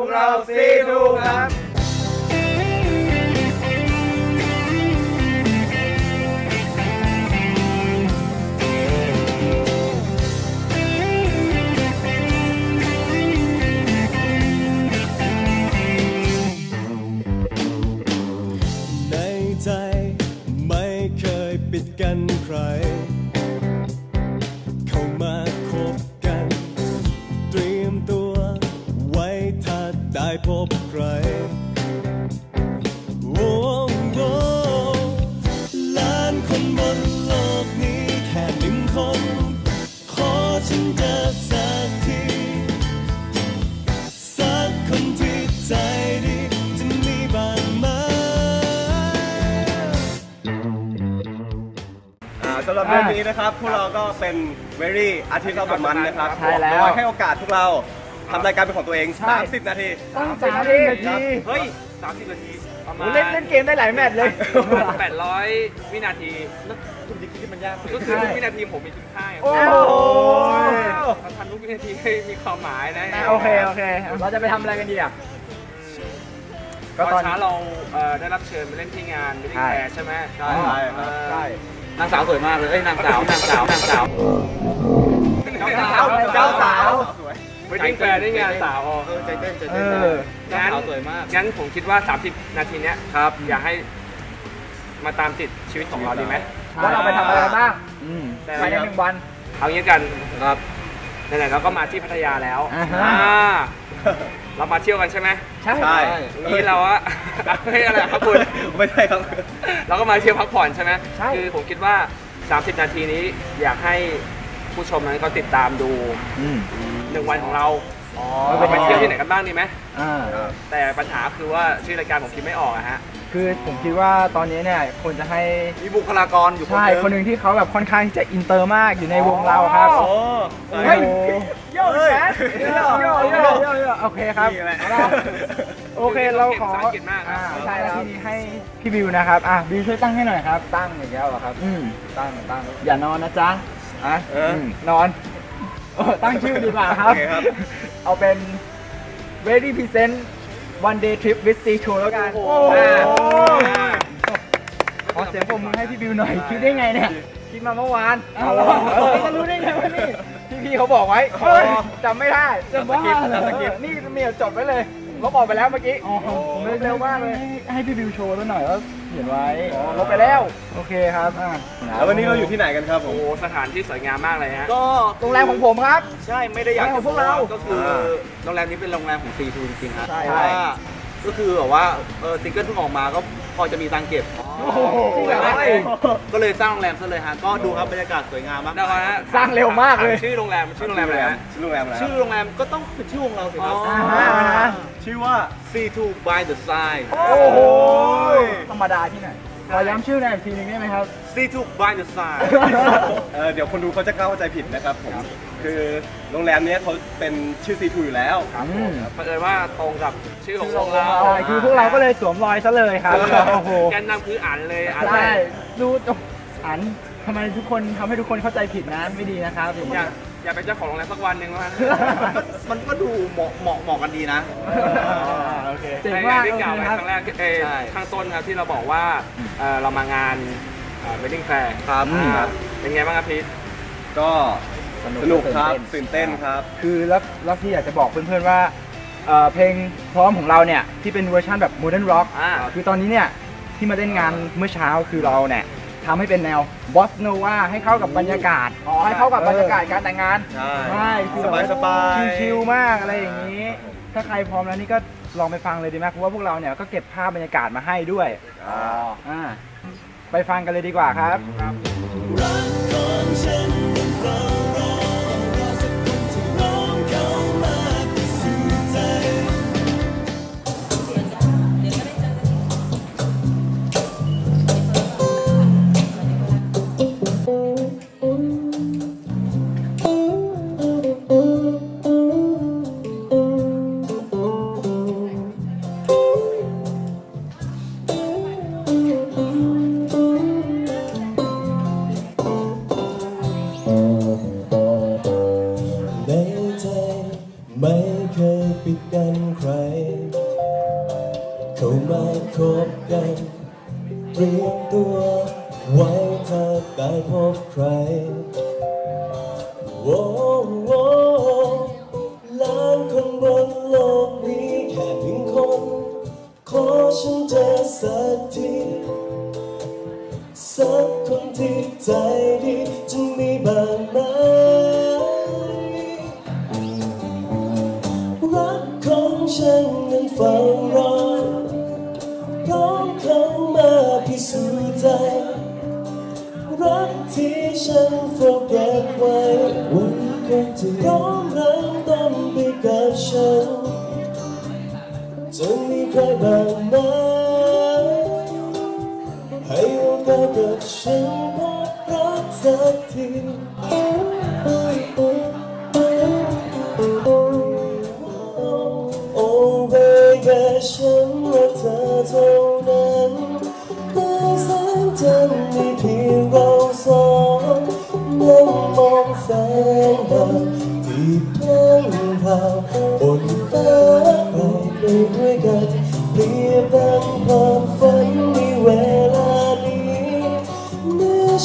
วกเราซีทูครับ เรื่องนี้นะครับพวกเราก็เป็น very อาทิตย์เราแบบมันนะครับใช่แล้วโดยให้โอกาสพวกเราทำรายการเป็นของตัวเอง30 นาที ต้องสามสิบนาทีเฮ้ย 30 นาที ประมาณ เล่นเล่นเกมได้หลายแมตช์เลย 800 วินาทีแล้วคุณดิคิดที่มันยากก็คือทุกวินาทีผมมีคุณค่าโอ้โอ้โหเราทำทุกวินาทีให้มีความหมายนะโอเคโอเค เราจะไปทำอะไรกันดีอะก็ก็ตตออนนเช้าเราเอ่อได้รับเชิญไปเล่นที่งานมิลลิ่งแฟร์ใช่ไหมใช่ใช่ครับเอ่อใช่ นางสาวสวยมากเลยเอ้ยนางสาวนางสาวนางสาวเจ้าสาวเจ้าสาวมิลลิ่งแฟร์ได้งานสาวเออใจเต้นใจเอเต้นองั้นสวยมากงั้นผมคิดว่า 30 นาทีเนี้ยครับอยากให้มาตามติดชีวิตของเราดีไหมว่าเราไปทำอะไรบ้างแต่ภายในหนึ่งวันเอางี้กันครับไหนๆเราก็มาที่พัทยาแล้วอ่าฮะอ่า เรามาเที่ยวกันใช่ไหมใช่ใช่นี้เราอะเฮ้ยอะไรครับคุณไม่ใช่ครับ เราก็มาเที่ยวพักผ่อนใช่ไหมใช่คือผมคิดว่า 30 นาทีนี้อยากให้ผู้ชมนั้นเขาติดตามดูหนึ่งวันของเราเราไปเที่ยวที่ไหนกันบ้างดีไหมอ่าแต่ปัญหาคือว่าชื่อรายการผมคิดไม่ออกอะฮะ คือผมคิดว่าตอนนี้เนี่ยควรจะให้มีบุคลากรอยู่ใช่คนหนึ่งที่เขาแบบค่อนข้างที่จะอินเตอร์มากอยู่ในวงเราครับ โอ้เฮ้ยโย่แมโย่โย่โย่โย่โย่โอเคครับนี่แหละ เอาล่ะโอเคเราขอภาษาอังกฤษมากครัอ่าบใช่แล้วที่นี้ให้พี่บิวนะครับอะบิวช่วยตั้งให้หน่อยครับ ตั้งอย่างเงี้ยเหรอครับ อืมตั้งตั้งอย่านอนนะจ๊ะอะเอออื มนอนโอ้ตั้งชื่อดีกว่าครับ โอเคครับ เอาเป็น ready present one day trip with C tour แล้วกันโอ้โหอ่าขอเสียงปรบมือให้พี่บิวหน่อย คิดได้ไงเนี่ย คิดมาเมื่อวานเอาจะรู้ได้ไงวะนี่พี่พี่เขาบอกไว้เฮ้ยจำไม่ได้จำว่าเลยนี่เมียจดไว้เลย ลบออกไปแล้วเมื่อกี้ผมเลยเร็วมากเลยให้พี่บิวโชว์แล้วหน่อยว่าเขียนไว้ลบไปแล้ว โอเคครับอะแล้ววันนี้เราอยู่ที่ไหนกันครับผโอ้มโหสถานที่สวยงามมากเลยฮะก็โรงแรมของผมครับ ใช่ไม่ได้อยากโรงแรมของพวกเราก็คืออ่าโรงแรมนี้เป็นโรงแรมของซีทูจริงๆครับใช่เพราะว่าก็คือแบบว่าเออซิงเกิลเพิ่งออกมาก็พ อจะมีตังค์เก็บโอ้โหจริงเหรอก็เลยสร้างโรงแรมซะเลยฮะก็ดูครับบรรยากาศสวยงามมากเดี๋ยวก่อนนะสร้างเร็วมากเลยชื่อโรงแรมชื่อโรงแรมอะไรฮะชื่อโรงแรมอะไรชื่อโรงแรมก็ต้องเป็นชื่อของเราสิครับอ่าฮะอ่าฮะชื่อว่า C2 by the side โอ้โหธรรมดาที่ไหน ขอย้ำชื่อหน่อยอีกทีหนึงได้ไหมครับ C2 by the side เออเดี๋ยวคนดูเขาจะเข้าใจผิดนะครับผม คือโรงแรมเนี้ยเขาเป็นชื่อซีทูอยู่แล้วอืมเผอิญว่าตรงกับชื่อของวงเราใช่คือพวกเราก็เลยสวมรอยซะเลยครับโอ้โหแกนนำคืออ่านเลยอ่านใช่ดูอันทำไมทุกคนทำให้ทุกคนเข้าใจผิดนะไม่ดีนะครับ อยาก อยากเป็นเจ้าของโรงแรมสักวันหนึ่งว่ามันก็ดูเหมาะเหมาะเหมาะกันดีนะโอเคเจ๋งในมากที่กล่าวโอไว้เคครับครั้งแรกเออใช่ข้างต้นครับที่เราบอกว่าเอ่อเรามางานเวดดิ้งแฟร์ครับเป็นไงบ้างครับพีทก็สนุกครับตื่นเต้นครับ คือแล้วแล้วที่อยากจะบอกเพื่อนๆว่าเอ่อเพลงพร้อมของเราเนี่ยที่เป็นเวอร์ชันแบบโมเดิร์นร็อกอ่าคือตอนนี้เนี่ยที่มาเล่นงานเมื่อเช้าคือเราเนี่ย ทำให้เป็นแนวบอสโนวาให้เข้ากับบรรยากาศอ๋อให้เข้ากับบรรยากาศการแต่งงานใช่คือแบบว่สบายๆชิลๆมากอะไรอย่างนี้ ถ้าใครพร้อมแล้วนี่ก็ลองไปฟังเลยดีไหมเพราะว่าพวกเราเนี่ยก็เก็บภาพบรรยากาศมาให้ด้วยอ่าไปฟังกันเลยดีกว่าครับ ฉันนั้นเฝ้ารอพร้อมเข้ามาพิสูจน์ใจ รักที่ฉันเฝ้าเก็บไว้วันคนที่พร้อมเริ่มต้นไปกับฉันจะมีใครบ้างไหมให้โอกาสกับฉันพบรักสักที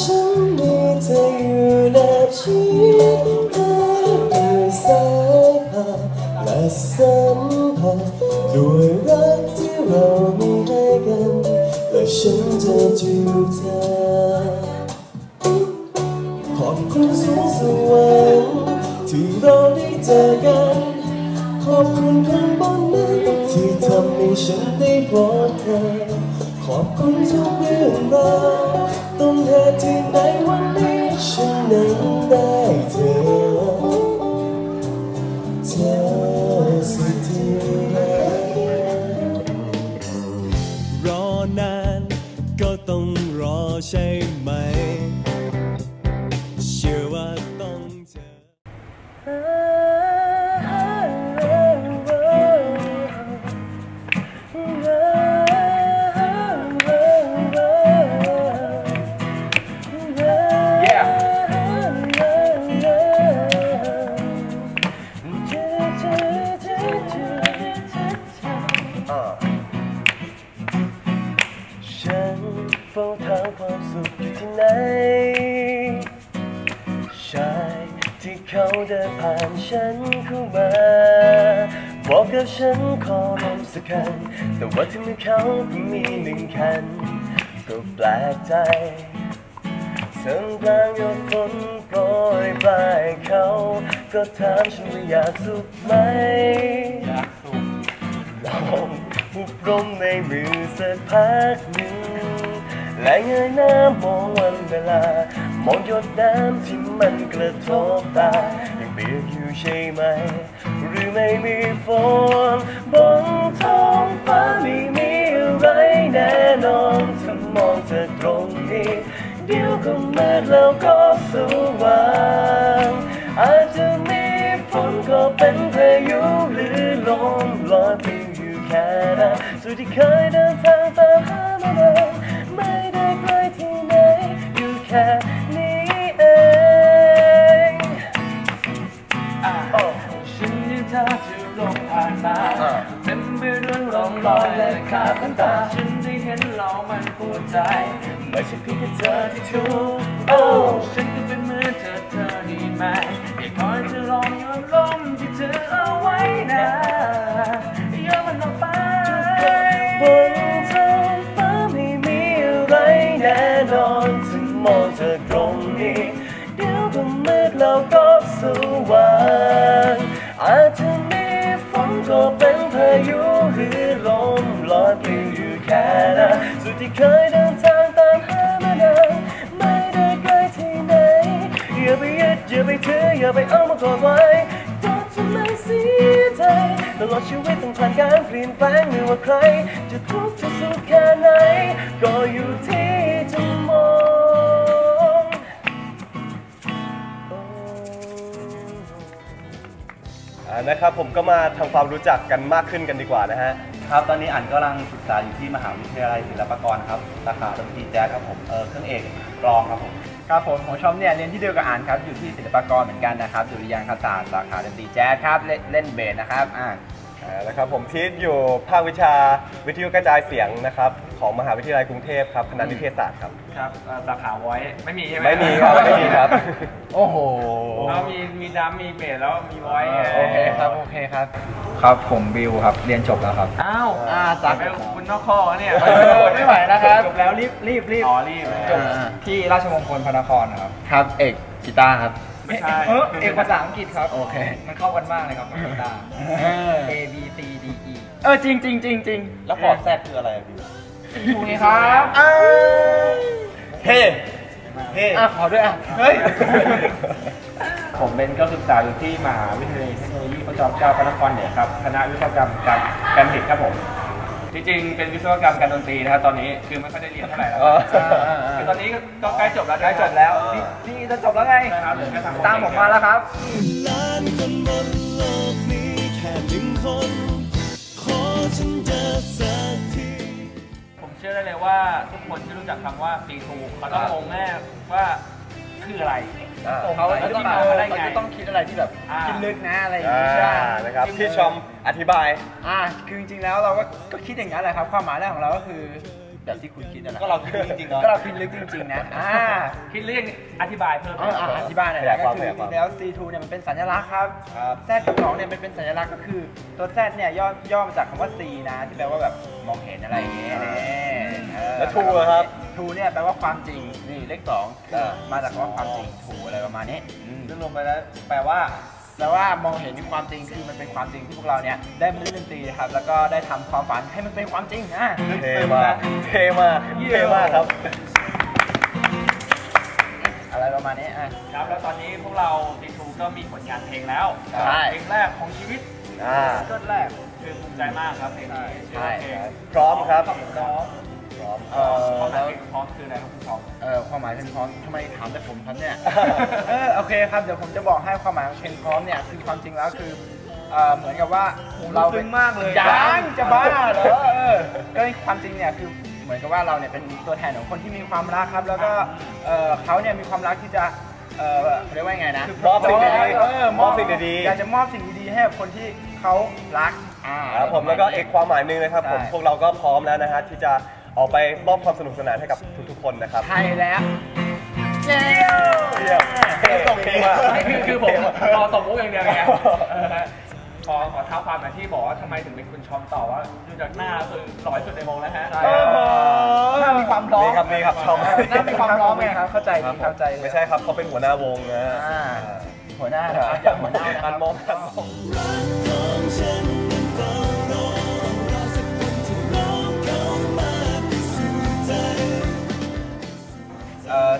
ฉันมีเธออยู่แนบชิดด้วยสายตาและสัมผัสด้วยรักที่เรามีให้กันและฉันจะจูบเธอขอบคุณสูงสวรรค์ที่เราได้เจอกันขอบคุณคนบนนั้นที่ทำให้ฉันได้พบเธอขอบคุณทุกเรื่องราว ต้นเหตุที่ในวันนี้ฉัน แต่ว่าที่มือเขาเพิ่งมีหนึ่งคัน ก็แปลกใจท่ามกลางหยดฝนโปรยปลายเขาก็ถามฉันว่าอยากสุขไหมอยากสุขลองหุบลมในมือสักพักหนึ่งและเงยหน้ามองวันเวลา มองหยดน้ำที่มันกระทบตา ยังเปียกอยู่ใช่ไหม หรือไม่มีฝนบน มืดแล้วก็สว่างอาจจะมีฝนก็เป็นพายุหรือลมลอยปอยู่แค่นั้นสุดที่เคยเดินทางตามหามานานไม่ได้ไกลที่ไหนอยู่แค่นี้เองฉันยังเธอจะลงผ่านมาเต็มไปด้วยร่องรอยและขาดน้ำตาฉันได้ เห็นเรามันปวดใจ ไม่ใช่เพียงแค่เธอที่ทุกโอ้ฉันก็เป็นเหมือนเธอเธอดีไหมอยากคอยจะลองโยนลมที่เธอเอาไว้นะโยนมันออกไปบนท้องฟ้าไม่มีอะไรแน่นอนถึงมองจากตรงนี้เดี๋ยวก็มืดแล้วก็สว่างอาจจะมีฝนก็เป็นพายุหรือ ที่เคยเดินทางตามหามานานไม่ได้ไกลที่ไหน อย่าไปยึดอย่าไปถืออย่าไปเอามากอดไว้ก็จะไม่เสียใจตลอดชีวิตต้องผ่านการเปลี่ยนแปลงไม่ว่าใคร จะทุกข์จะสุขแค่ไหน ก็อยู่ที่จะมองอ่านะครับผมก็มาทำความรู้จักกันมากขึ้นกันดีกว่านะฮะ ครับตอนนี้อันกำลังศึกษาอยู่ที่มหาวิทยาลัยศิลปากรครับสาขาดนตรีแจ๊สครับผมเออเครื่องเอกกลองครับผมครับผมของชอมเนี่ยเรียนที่เดียวกับอ่านครับอยู่ที่ศิลปากรเหมือนกันนะครับดุริยางคศาสตร์สาขาดนตรีแจ๊สครับเล่นเล่นเบสนะครับอ่าอ่านะครับผมพีทอยู่ภาควิชาวิทยุกระจายเสียงนะครับ ของมหาวิทยาลัยกรุงเทพครับคณะนิเทศศาสตร์ครับ ครับเอ่อสาขาไว้ ไม่มีใช่ไหมไม่มีครับไม่มีครับ โอ้โห เรามีมีดัมมีเบสแล้วมีไว้ไงโอเคครับ โอเคครับ ครับ ผมบิวครับ เรียนจบแล้วครับ อ้าวอ่าสักไปคุณนอกข้อเนี่ยเออไม่ไหวนะครับ จบแล้วรีบรีบรีบอ๋อรีบนะจบที่ราชมงคลพระนครนะครับ ครับ เอกกีตาร์ครับไม่ใช่ เออเอกภาษาอังกฤษครับ โอเค มันเข้ากันมากเลยครับกับกีตาร์ A B C D E เออจริงจริงจริงจริงแล้วคอร์ดแซดคืออะไรอะพี่ ถูกไงครับเฮ้เฮ้อะขอด้วยอะ เฮ้ย ผมเป็นก็ศึกษาอยู่ที่มหาวิทยาลัยเทคโนโลยีพระจอมเกล้าพระนครเหนือครับ คณะวิศวกรรมการการผลิตครับผมที่จริงเป็นวิศวกรรมการดนตรีนะครับตอนนี้คือไม่ค่อยได้เรียนเท่าไหร่แล้วอ๋อคือตอนนี้ก็ก็ใกล้จบแล้วใกล้จบแล้วนี่นี่จะจบแล้วไงใช่ครับเหลือแค่ทำตามผมมาแล้วครับล้านคนบนโลกนี้แค่หนึ่งคน ขอฉันเจอสักทีผมเชื่อได้เลยว่าทุกคนที่รู้จักคำว่า C2 เขาต้องงงแน่ว่าคืออะไรเขาจะต้องเขาได้ไงเขาจะต้องคิดอะไรที่แบบอ่าคิดลึกนะอะไรอย่างอ่างี้ใช่ไหมนะครับพี่ชมอธิบายอ่าคือจริงๆแล้วเราก็ก็คิดอย่างนั้นแหละครับ ความหมายแรกของเราก็คือ แบบที่คุณคิดนั่นแหละก็เราคิดจริงๆเนาะก็เราคิดลึกจริงๆนะอ่าคิดเรื่องอธิบายเพิ่มเอาอะอธิบายหน่อยขยายนะความก็คือขยายความแล้ว C2 เนี่ยมันเป็นสัญลักษณ์ครับครับ Z สองเนี่ยมันเป็นสัญลักษณ์ก็คือตัว Z เนี่ยย่อย่อมาจากคำว่า C นะที่แปลว่าแบบมองเห็นอะไรอย่างเงี้ยเออแล้ว True อะครับ True เนี่ยแปลว่าความจริงนี่เลขสองอ่ามาจากคำว่าความจริง True อะไรประมาณนี้ซึ่งรวมไปแล้วแปลว่า แปลว่ามองเห็นความจริงคือมันเป็นความจริงที่พวกเราเนี่ยได้มาเล่นดนตรีครับ แล้วก็ได้ทำความฝันให้มันเป็นความจริงอะเท่มากเท่มากเท่มากครับ อะไรประมาณนี้อะ ครับแล้วตอนนี้พวกเรา C2 ก็มีผลงานเพลงแล้วใช่ เพลงแรกของชีวิตอ่าเกิดแรกคือภูมิใจมากครับเพลงนี้ชื่อว่าเพลงพร้อมครับ พร้อม พร้อมเออความหมาแล้ยวเพลงพร้อมคืออะไรครับคุณพร้อมเออความหมายเพลงพร้อมทำไมถามแต่ผมครับเนี่ยเออโอเคครับเดี๋ยวผมจะบอกให้ความหมายของเพลงพร้อมเนี่ยคือความจริงแล้วคือเอ่อเหมือนกับว่าเราซึ้งมากเลยยังจะบ้าเหรอเออก็ความจริงเนี่ยคือเหมือนกับว่าเราเนี่ยเป็นตัวแทนของคนที่มีความรักครับ แล้วก็เอ่อเขาเนี่ยมีความรักที่จะเอ่อเขาเรียกว่าไงนะมอบสิ่งดีๆเออมอบสิ่งดีๆอยากจะมอบสิ่งดีๆให้กับคนที่เขารักอ่าครับผมแล้วก็เอกความหมายหนึ่งนะครับผมใช่พวกเราก็พร้อมแล้วนะฮะที่จะ ออกไปมอบความสนุกสนานให้กับทุกๆคนนะครับใช่แล้วเย้เยี่ยมเท่ส่งดีมากไม่คือคือผมรอตบมุกอย่างเดียวไงเออฮะขอขอเท้าความมาที่บอกว่าทำไมถึงเป็นคุณชอมต่อว่าดูจากหน้าคือหล่อที่สุดในวงแล้วฮะใช่โอ้โหน่ามีความพร้อมนี่ครับนี่ครับชมน่ามีความพร้อมไงครับเข้าใจดีเข้าใจเลยไม่ใช่ครับเขาเป็นหัวหน้าวงนะอ่าหัวหน้าเหรออยากหัวหน้านะคอัรันบมองอันมอง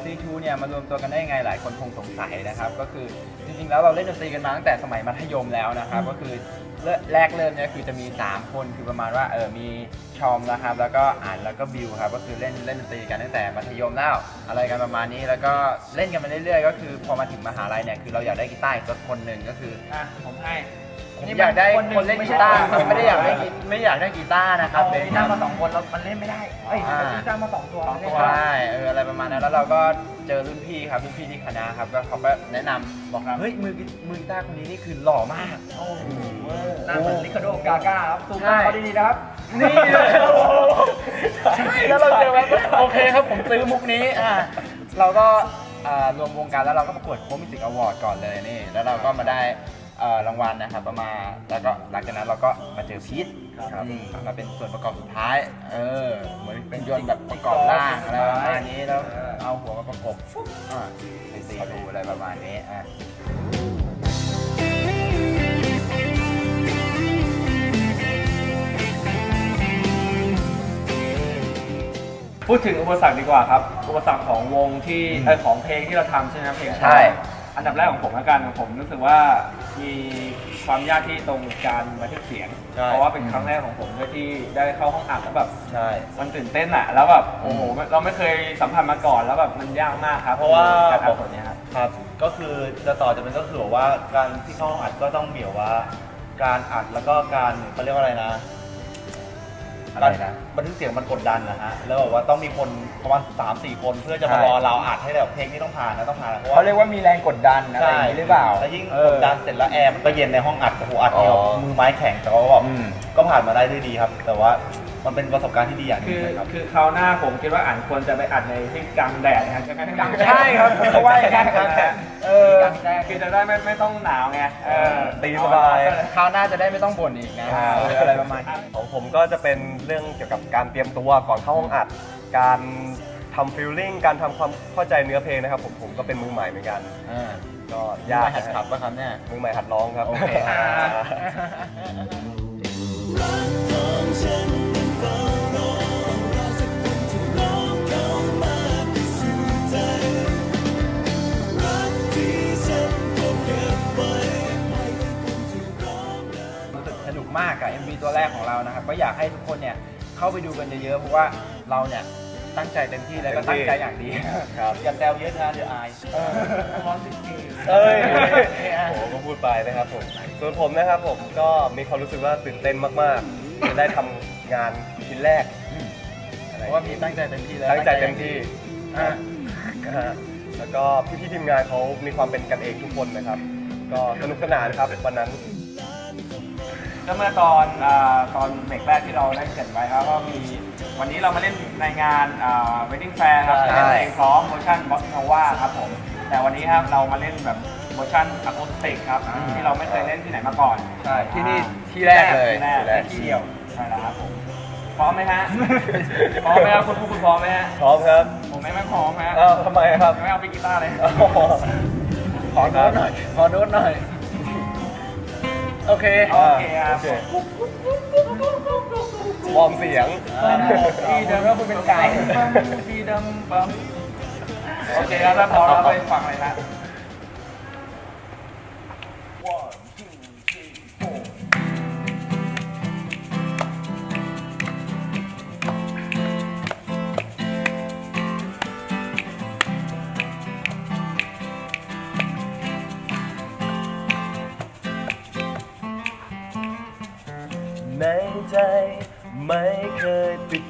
เอ่อ C2 เนี่ยมารวมตัวกันได้ยังไงหลายคนคงสงสัยนะครับ ก็คือจริงๆแล้วเราเล่นดนตรีกันมาตั้งแต่สมัยมัธยมแล้วนะครับ ก็คือเริ่มแรกเริ่มเนี่ยคือจะมี 3 คนคือประมาณว่าเออมีชอมนะครับ แล้วก็อ่านแล้วก็บิวครับก็คือเล่นเล่นดนตรีกันตั้งแต่มัธยมแล้วอะไรกันประมาณนี้แล้วก็เล่นกันมาเรื่อยๆ ก็คือพอมาถึงมหาลัยเนี่ยคือเราอยากได้กีตาร์อีกสักคนหนึ่งก็คืออะผมให้ ผมอยากได้คนเล่นกีตาร์ครับไม่ได้อยากได้กีไม่อยากได้กีตาร์นะครับเอากีตาร์มาสองคนแล้วมันเล่นไม่ได้เอ้ยอ่าเอากีตาร์มาสองตัวเล่นใชได้่เอออะไรประมาณนั้นแล้วเราก็เจอรุ่นพี่ครับรุ่นพี่ที่คณะครับก็เขาก็แนะนำบอกเฮ้ยมือกีมือกีตาร์คนนี้นี่คือหล่อมากโอ้โหหน้าเหมือนลิคาโดกาก้าครับซูมใช่เข้าดีๆนะครับนี่เลยโอ้โหใช่แล้วเราเจอแบบโอเคครับผมซื้อมุกนี้อ่าเราก็อ่ารวมวงการแล้วเราก็ประกวดโคมิสิกอวอร์ดก่อนเลยนี่ แล้วเราก็มาได้เอ่อ รางวัลนะครับประมาณแล้วก็หลังจากนั้นเราก็มาเจอพีทครับอืมมาเป็นส่วนประกอบสุดท้าย เออเหมือนเป็นยนต์แบบประกอบร่างอะไรประมาณนี้แล้วเอาหัวมาประกบปุ๊บอ่าไปตีดูอะไรประมาณนี้อะพูดถึงอุปสรรคดีกว่าครับ อุปสรรคของวงที่เอ่อของเพลงที่เราทำใช่ไหมครับเพลงใช่ อันดับแรกของผมละกันของผมรู้สึกว่ามีความยากที่ตรงการบันทึกเสียง ใช่ เพราะว่าเป็นครั้งแรกของผมด้วยที่ได้เข้าห้องอัดแล้วแบบใช่ มันตื่นเต้นอะแล้วแบบโอ้โหเราไม่เคยสัมผัสมาก่อนแล้วแบบมันยากมากครับเพราะว่า การอัดตัวเนี้ยครับ ครับ ก็คือจะต่อจะเป็นก็คือแบบว่าการที่เข้าห้องอัดก็ต้องเบี่ยวว่า การอัดแล้วก็การเขาเรียกว่าอะไรนะ การบันทึกเสียงมันกดดันนะฮะแล้วแบบว่าต้องมีคนประมาณสามสี่คนเพื่อจะมารอเราอัดให้แบบเพลงนี้ต้องผ่านนะต้องผ่านนะเพราะว่าเขาเรียกว่ามีแรงกดดันอะไรอย่างนี้หรือเปล่าแล้วยิ่งเอกอดดันเสร็จแล้วแอร์มันก็เย็นในห้องอัดโอ้โหอัดอ๋อเดียวมือไม้แข็งแต่ว่าแบบอืมก็ผ่านมาได้ด้วยดีครับ แต่ว่า มันเป็นประสบการณ์ที่ดีอย่างหนึคืงอเลยครับ คือคราวหน้าผมคิดว่าอ่านควรจะไปอัดในที่กลางแดดนะครับใช่ไหมกลางแดดใช่ครับเพราะว่าอย่างนั้นครับเออคือจะได้ไม่ไม่ต้องหนาวไงเออตีสบาย คราวหน้าจะได้ไม่ต้องบ่นอีกนะเอออะไรประมาณนี้ ของผมก็จะเป็นเรื่องเกี่ยวกับการเตรียมตัวก่อนเข้าห้องอัด การทำฟิลลิ่ง การทำความเข้าใจเนื้อเพลงนะครับ ผมผมก็เป็นมือใหม่เหมือนกัน อ่าก็ยายยากกหัดนะขัคบรับป่ะครับเนี่ย มือใหม่หัดร้องครับ โอเคอ่ารู้ มากกับ MV ตัวแรกของเรานะครับ ก็อยากให้ทุกคนเนี่ยเข้าไปดูกันเยอะๆ เพราะว่าเราเนี่ยตั้งใจเต็มที่แล้วก็ตั้งใจอย่างดีครับอย่าแซวเยอะนะเดี๋ยวอายร้อนจริงเอ้ยโอ้โหก็พูดไปนะครับผมส่วนผมนะครับผมก็มีความรู้สึกว่าตื่นเต้นมากๆจะได้ทำงานชิ้นแรกเพราะว่ามีตั้งใจเต็มที่แล้วตั้งใจเต็มที่อะนะฮะแล้วก็พี่ๆทีมงานเขามีความเป็นกันเองทุกคนนะครับ ก็สนุกสนานครับวันนั้น ก็เมื่อตอนอาตอนเบรกแรกที่เราได้เกริดไว้ครับว่ามีวันนี้เรามาเล่นในงานเวดดิ้งแฟร์ครับใช่เล่นเพลงพร้อมเวอร์ชันบ็อกซ์โนวาครับผมแต่วันนี้ครับเรามาเล่นแบบเวอร์ชันอะคูสติกครับที่เราไม่เคยเล่นที่ไหนมาก่อนใช่ที่นี่ที่แรกเลยที่แรกและที่เดียวใช่แล้วครับผมพร้อมไหมฮะ พร้อมไหมครับคุณผู้คุณพร้อมไหมฮะ พร้อมครับ ผมไม่ไม่พร้อมฮะอ้าวทำไมครับ ไม่เอาไปกีตาร์เลยอ้าวขอโน้ตหน่อย ขอโน้ตหน่อย โอเคโอเคครับโอเวอร์มเสียงที่เดิมก็คุณเป็นไก่ฟีดัมปั๊มโอเคครับแล้วพอเราไปฟังเลยนะ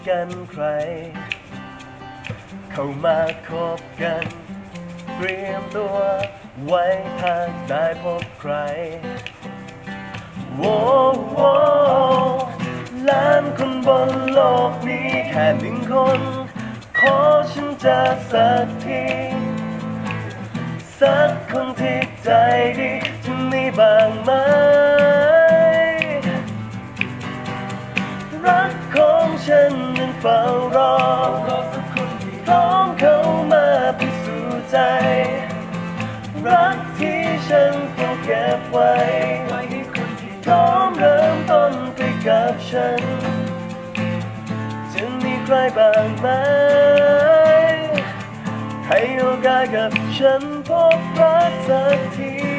กันใคร เข้ามาคบกัน เตรียมตัวไว้ถ้าได้พบใครโว้โว้ล้านคนบนโลกนี้แค่หนึ่งคน ขอฉันจะสักทีสักคนที่ใจดีจะมีบ้างไหม ฝ้ารอพร้อมเข้ามาพิสูจน์ใจ รักที่ฉันเฝ้าเก็บไว้พร้อมเริ่มต้นไปกับฉัน จะมีใครบ้างไหมให้โอกาสกับฉันพบรักสักที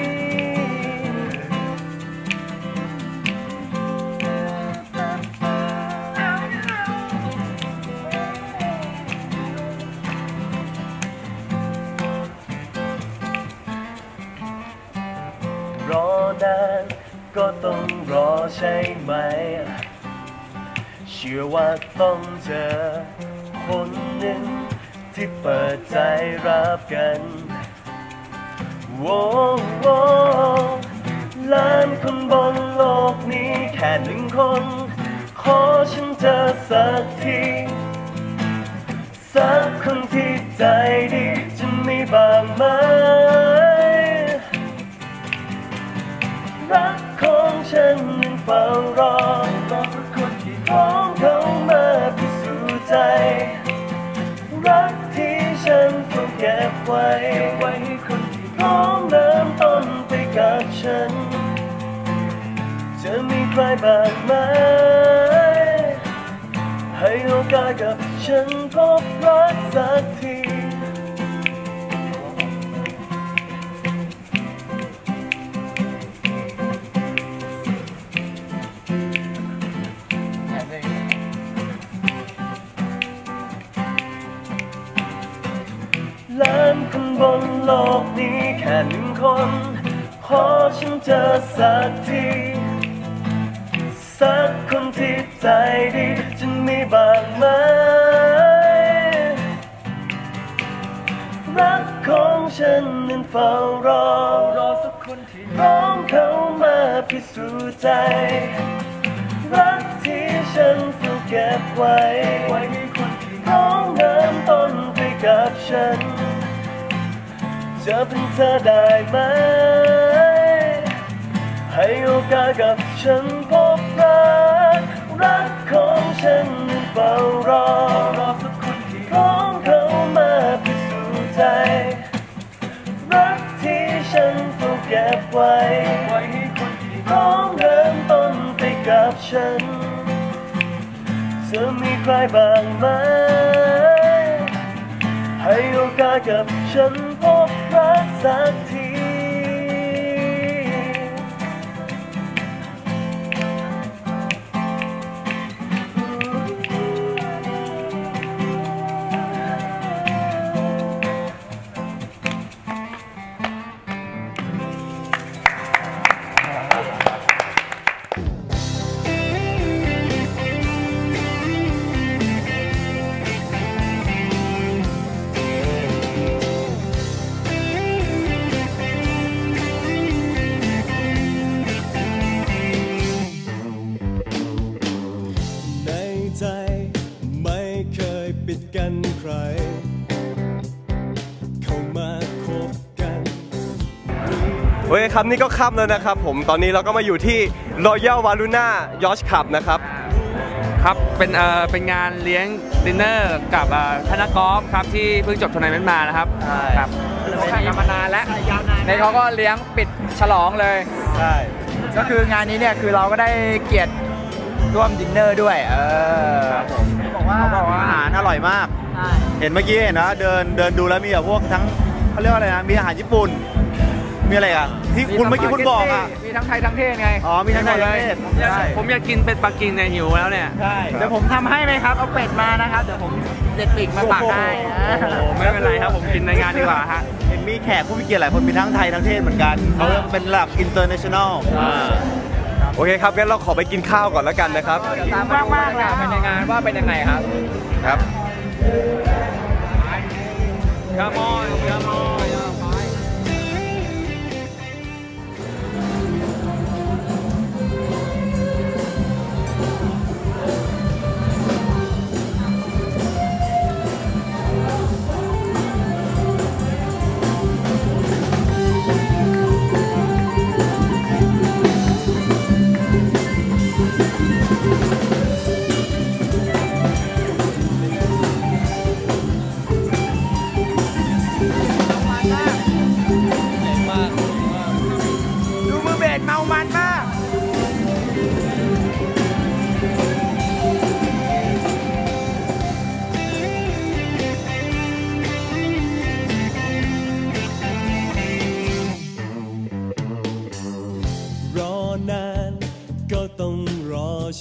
ใช่ไหม เชื่อว่าต้องเจอคนหนึ่งที่เปิดใจรับกันโว้โว้ล้านคนบนโลกนี้แค่หนึ่งคน ขอฉันเจอสักที สักคนที่ใจดีจะมีบ้างไหมรัก ฉันนั้นเฝ้ารอรอสักคนที่พร้อมเข้ามาพิสูจน์ใจ รักที่ฉันเฝ้าเก็บไว้ไว้ให้คนที่พร้อมเริ่มต้นไปกับฉัน จะมีใครบ้างไหมให้โอกาสกับฉันพบรักสักที ล้านคนบนโลกนี้แค่หนึ่งคนขอฉันเจอสักทีสสักคนที่ใจดีจะมีบ้างไหมรักของฉันนั้นเฝ้ารอรอสักคนที่พร้อมเข้ามาพิสูจน์ใจ รักที่ฉันฝึกเก็บไว้ไว้ให้คนที่พร้อมเริ่มต้นไปกับฉัน จะเป็นเธอได้ไหม ให้โอกาสกับฉันพบรัก รักของฉันนั้นเฝ้ารอรอสักคนที่พร้อมเข้ามาพิสูจน์ใจ รักที่ฉันฝึกเก็บไว้ ไว้ให้คนที่พร้อมเริ่มต้นไปกับฉันจะมีใครบ้างไหม ให้โอกาสกับฉันพบ สักที โอเคครับนี่ก็ค่ำแล้วนะครับ ผมตอนนี้เราก็มาอยู่ที่ Royal v a l u n a Yacht Club นะครับครับเป็นเอ่อเป็นงานเลี้ยงดินเนอร์กับเอ่อธนกอล์ฟครับที่เพิ่งจบทัวร์นาเมนต์มานะครับใช่ครับเขาแข่งกันมานานแล้วในเขาก็เลี้ยงปิดฉลองเลย ใช่ก็คืองานนี้เนี่ยคือเราก็ได้เกียรติร่วมดินเนอร์ด้วย เออบอกว่าเขาบอกว่าอาหารอร่อยมาก เห็นเมื่อกี้เห็นนะเดินเดินดูแล้วมีแบบพวกทั้งเขาเรียกว่าอะไรนะมีอาหารญี่ปุ่น มีอะไรอะที่คุณเมื่อกี้คุณบอกอะมีทั้งไทยทั้งเทศไงอ๋อมีทั้งไทยทั้งเทศใช่ผมอยากกินเป็ดปักกิ่งในยหิวแล้วเนี่ยใช่เดี๋ยวผมทำให้ไหมครับเอาเป็ดมานะครับเดี๋ยวผมเด็ดปีกมาปักให้นะโอ้โหไม่เป็นไรครับผมกินในงานดีกว่าฮะเห็นมีแขกผู้มีเกียรติหลายคนมีทั้งไทยทั้งเทศเหมือนกันเขาเป็นระดับ international อ่าโอเคครับงั้นเราขอไปกินข้าวก่อนแล้วกันนะครับตามมากมากๆเลยเป็นในงานว่าเป็นยังไงครับครับ Come on Come on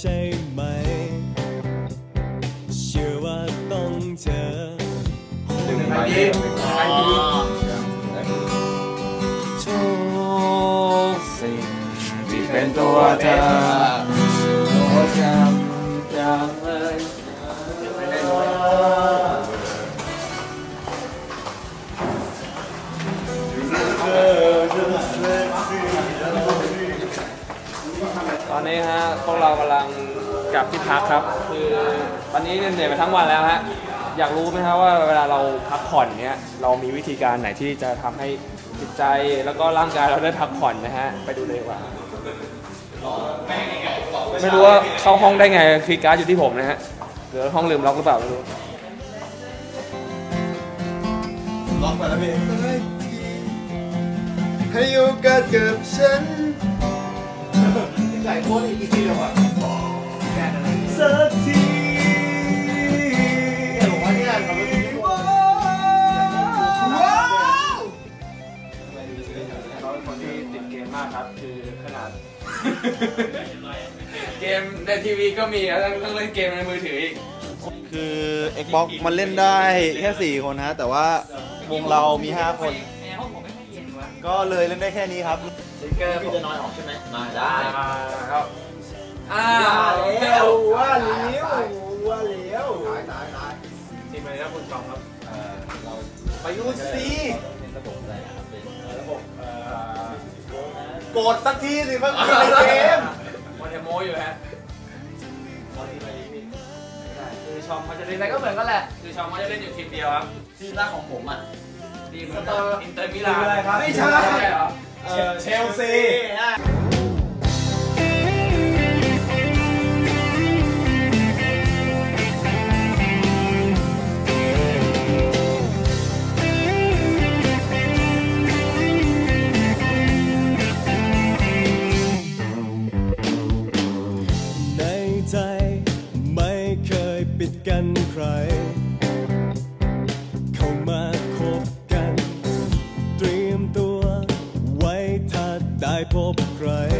ใช่ไหม เชื่อว่าต้องเจอทุกสิ่งที่เป็นตัวเธอ พวกเรากำลังกลับที่พักครับ คือตอนนี้เหนื่อยมาทั้งวันแล้วฮะอยากรู้ไหมครับว่าเวลาเราพักผ่อนเนี้ยเรามีวิธีการไหนที่จะทำให้จิตใจแล้วก็ร่างกายเราได้พักผ่อนนะฮะไปดูเลยดีกว่า ไม่รู้ว่าเข้าห้องได้ไงคีย์การ์ดอยู่ที่ผมนะฮะหรือห้องลืมล็อกหรือเปล่าไม่รู้ให้โอกาสกับฉัน สักทีเขาเป็นคนที่ติดเกมมากครับ คือขนาด เกมในทีวีก็มีแล้วต้องเล่นเกมในมือถืออีกคือ Xbox มันเล่นได้แค่ 4 คนฮะ แต่ว่าวงเรามี 5 คน ก็เลยเล่นได้แค่นี้ครับ ครับอ้าวแล้วว่าเลี้ยวว่าเลี้ยวทีมอะไรนะคุณจอมครับไปยูซีเป็นระบบอะไรครับเป็นระบบเอ่อกดสักทีสิมันเกมวันเทโมอยู่ฮะคือชอมเขาจะเล่นอะไรก็เหมือนกันแหละคือชอมเขาจะเล่นอยู่ทีมเดียวครับทีมแรกของผมอะทีมอินเตอร์อินเตอร์มิลานไม่ใช่ เชลซีในใจไม่เคยปิดกันใคร บ